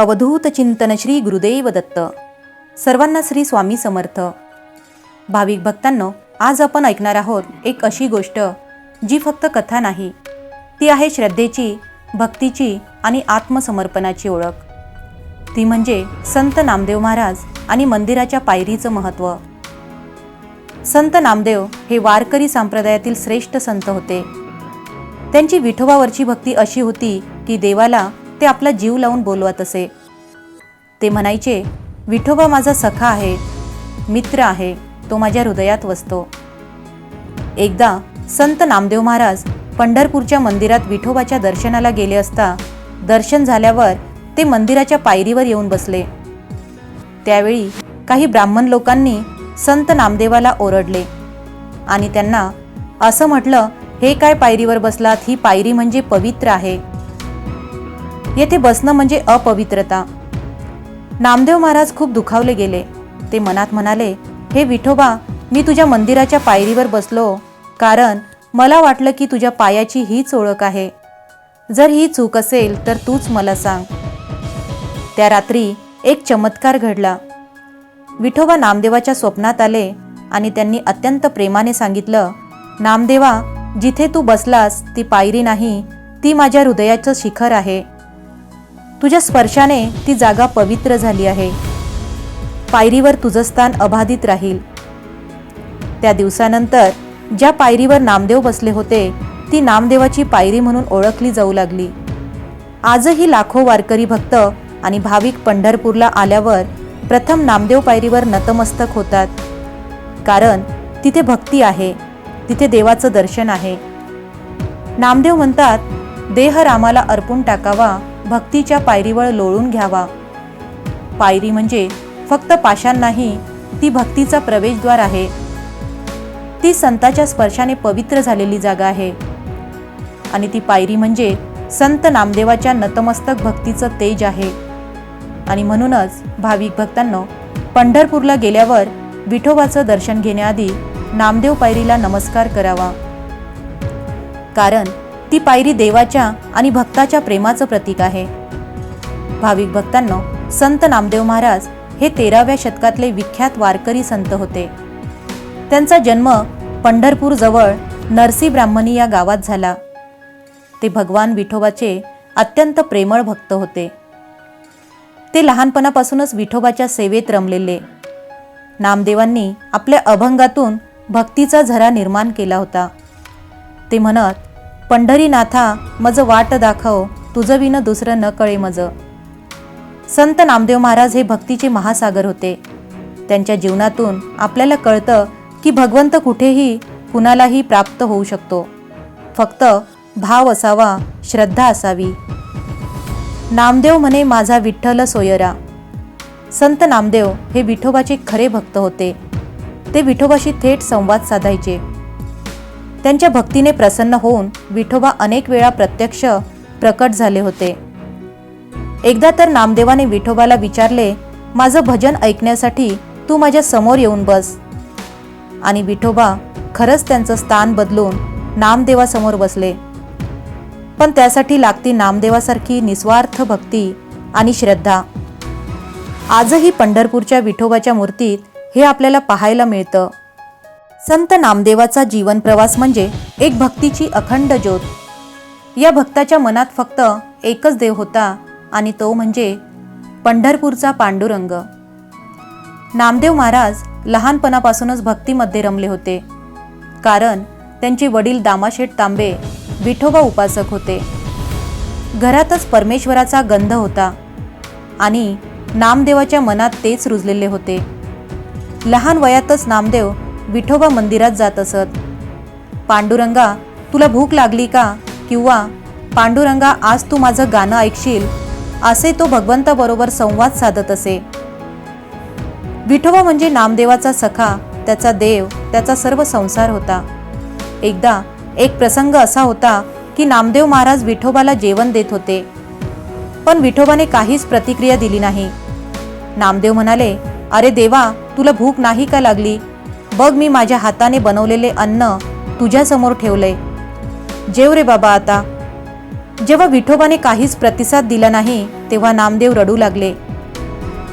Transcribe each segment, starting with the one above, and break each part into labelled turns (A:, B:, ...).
A: अवधूत चिंतन श्री गुरुदेव दत्त. सर्वांना श्री स्वामी समर्थ. भाविक भक्तांनो आज आपण ऐकणार आहोत एक अशी गोष्ट जी फक्त कथा नाही ती आहे श्रद्धेची भक्तीची आणि आत्मसमर्पणाची ओळख. ती म्हणजे संत नामदेव महाराज आणि मंदिराच्या पायरीचं महत्त्व संत नामदेव हे वारकरी संप्रदायातील श्रेष्ठ संत होते. त्यांची विठोबावरची भक्ती अशी होती की देवाला ते आपला जीव लावून बोलवत असे. ते म्हणायचे विठोबा माझा सखा आहे मित्र आहे तो माझ्या हृदयात वसतो. एकदा संत नामदेव महाराज पंढरपूरच्या मंदिरात विठोबाच्या दर्शनाला गेले असता दर्शन झाल्यावर ते मंदिराच्या पायरीवर येऊन बसले. त्यावेळी काही ब्राह्मण लोकांनी संत नामदेवाला ओरडले आणि त्यांना असं म्हटलं हे काय पायरीवर बसलात? ही पायरी म्हणजे पवित्र आहे. येथे बसणं म्हणजे अपवित्रता. नामदेव महाराज खूप दुखावले गेले. ते मनात म्हणाले हे विठोबा मी तुझ्या मंदिराच्या पायरीवर बसलो कारण मला वाटलं की तुझ्या पायाची हीच ओळख आहे. जर ही चूक असेल तर तूच मला सांग. त्या रात्री एक चमत्कार घडला. विठोबा नामदेवाच्या स्वप्नात आले आणि त्यांनी अत्यंत प्रेमाने सांगितलं नामदेवा जिथे तू बसलास ती पायरी नाही ती माझ्या हृदयाचं शिखर आहे. तुझ्या स्पर्शाने ती जागा पवित्र झाली आहे. पायरीवर तुझं स्थान अबाधित राहील. त्या दिवसानंतर ज्या पायरीवर नामदेव बसले होते ती नामदेवाची पायरी म्हणून ओळखली जाऊ लागली. आजही लाखो वारकरी भक्त आणि भाविक पंढरपूरला आल्यावर प्रथम नामदेव पायरीवर नतमस्तक होतात. कारण तिथे भक्ती आहे तिथे देवाचं दर्शन आहे. नामदेव म्हणतात देह रामाला अर्पून टाकावा भक्तीच्या पायरीवर लोळून घ्यावा. पायरी म्हणजे फक्त पाशांनाही ती भक्तीचा प्रवेशद्वार आहे. ती संताच्या स्पर्शाने पवित्र झालेली जागा आहे. आणि ती पायरी म्हणजे संत नामदेवाच्या नतमस्तक भक्तीचं तेज आहे. आणि म्हणूनच भाविक भक्तांनो पंढरपूरला गेल्यावर विठोबाचं दर्शन घेण्याआधी नामदेव पायरीला नमस्कार करावा. कारण ती पायरी देवाच्या आणि भक्ताच्या प्रेमाचं प्रतीक आहे. भाविक भक्तांनो संत नामदेव महाराज हे तेराव्या शतकातले विख्यात वारकरी संत होते. त्यांचा जन्म पंढरपूर जवळ नरसी ब्राह्मणी या गावात झाला. ते भगवान विठोबाचे अत्यंत प्रेमळ भक्त होते. ते लहानपणापासूनच विठोबाच्या सेवेत रमलेले. नामदेवांनी आपल्या अभंगातून भक्तीचा झरा निर्माण केला होता. ते म्हणत पंढरीनाथा मज वाट दाखव तुझं विन दुसरं न कळे मज. संत नामदेव महाराज हे भक्तीचे महासागर होते. त्यांच्या जीवनातून आपल्याला कळतं की भगवंत कुठेही कुणालाही प्राप्त होऊ शकतो. फक्त भाव असावा श्रद्धा असावी. नामदेव म्हणे माझा विठ्ठल सोयरा. संत नामदेव हे विठोबाचे खरे भक्त होते. ते विठोबाशी थेट संवाद साधायचे. त्यांच्या भक्तीने प्रसन्न होऊन विठोबा अनेक वेळा प्रत्यक्ष प्रकट झाले होते. एकदा तर नामदेवाने विठोबाला विचारले माझं भजन ऐकण्यासाठी तू माझ्यासमोर येऊन बस. आणि विठोबा खरंच त्यांचं स्थान बदलून नामदेवासमोर बसले. पण त्यासाठी लागती नामदेवासारखी निस्वार्थ भक्ती आणि श्रद्धा. आजही पंढरपूरच्या विठोबाच्या मूर्तीत हे आपल्याला पाहायला मिळतं. संत नामदेवाचा जीवन प्रवास म्हणजे एक भक्तीची अखंड ज्योत. या भक्ताच्या मनात फक्त एकच देव होता आणि तो म्हणजे पंढरपूरचा पांडुरंग. नामदेव महाराज लहानपणापासूनच भक्तीमध्ये रमले होते. कारण त्यांचे वडील दामाशेठ तांबे विठोबा उपासक होते. घरातच परमेश्वराचा गंध होता आणि नामदेवाच्या मनात तेच रुजलेले होते. लहान वयातच नामदेव विठोबा मंदिरात जात असत. पांडुरंगा तुला भूक लागली का? किंवा पांडुरंगा आज तू माझं गाणं ऐकशील. असे तो भगवंताबरोबर संवाद साधत असे. विठोबा म्हणजे नामदेवाचा सखा त्याचा देव त्याचा सर्व संसार होता. एकदा एक प्रसंग असा होता की नामदेव महाराज विठोबाला जेवण देत होते. पण विठोबाने काहीच प्रतिक्रिया दिली नाही. नामदेव म्हणाले अरे देवा तुला भूक नाही का लागली? बघ मी माझ्या हाताने बनवलेले अन्न तुझ्यासमोर ठेवलंय. जेव रे बाबा आता. जेव्हा विठोबाने काहीच प्रतिसाद दिला नाही तेव्हा नामदेव रडू लागले.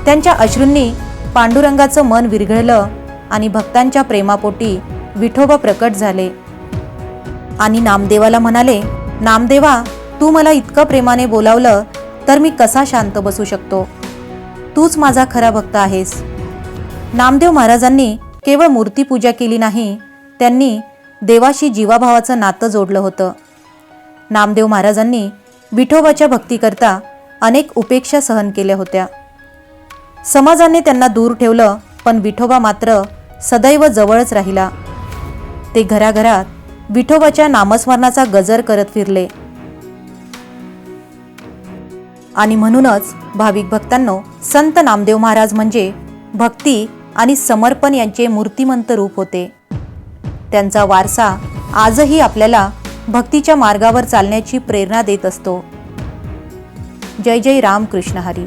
A: त्यांच्या अश्रूंनी पांडुरंगाचं मन विरघळलं आणि भक्तांच्या प्रेमापोटी विठोबा प्रकट झाले. आणि नामदेवाला म्हणाले नामदेवा तू मला इतकं प्रेमाने बोलावलं तर मी कसा शांत बसू शकतो? तूच माझा खरा भक्त आहेस. नामदेव महाराजांनी केवळ मूर्तीपूजा केली नाही त्यांनी देवाशी जीवाभावाचं नातं जोडलं होतं. नामदेव महाराजांनी विठोबाच्या भक्तीकरता अनेक उपेक्षा सहन केल्या होत्या. समाजाने त्यांना दूर ठेवलं पण विठोबा मात्र सदैव जवळच राहिला. ते घराघरात विठोबाच्या नामस्मरणाचा गजर करत फिरले. आणि म्हणूनच भाविक भक्तांनो संत नामदेव महाराज म्हणजे भक्ती आणि समर्पण यांचे मूर्तिमंत रूप होते. त्यांचा वारसा आजही आपल्याला भक्तीच्या मार्गावर चालण्याची प्रेरणा देत असतो. जय जय राम कृष्ण हरी.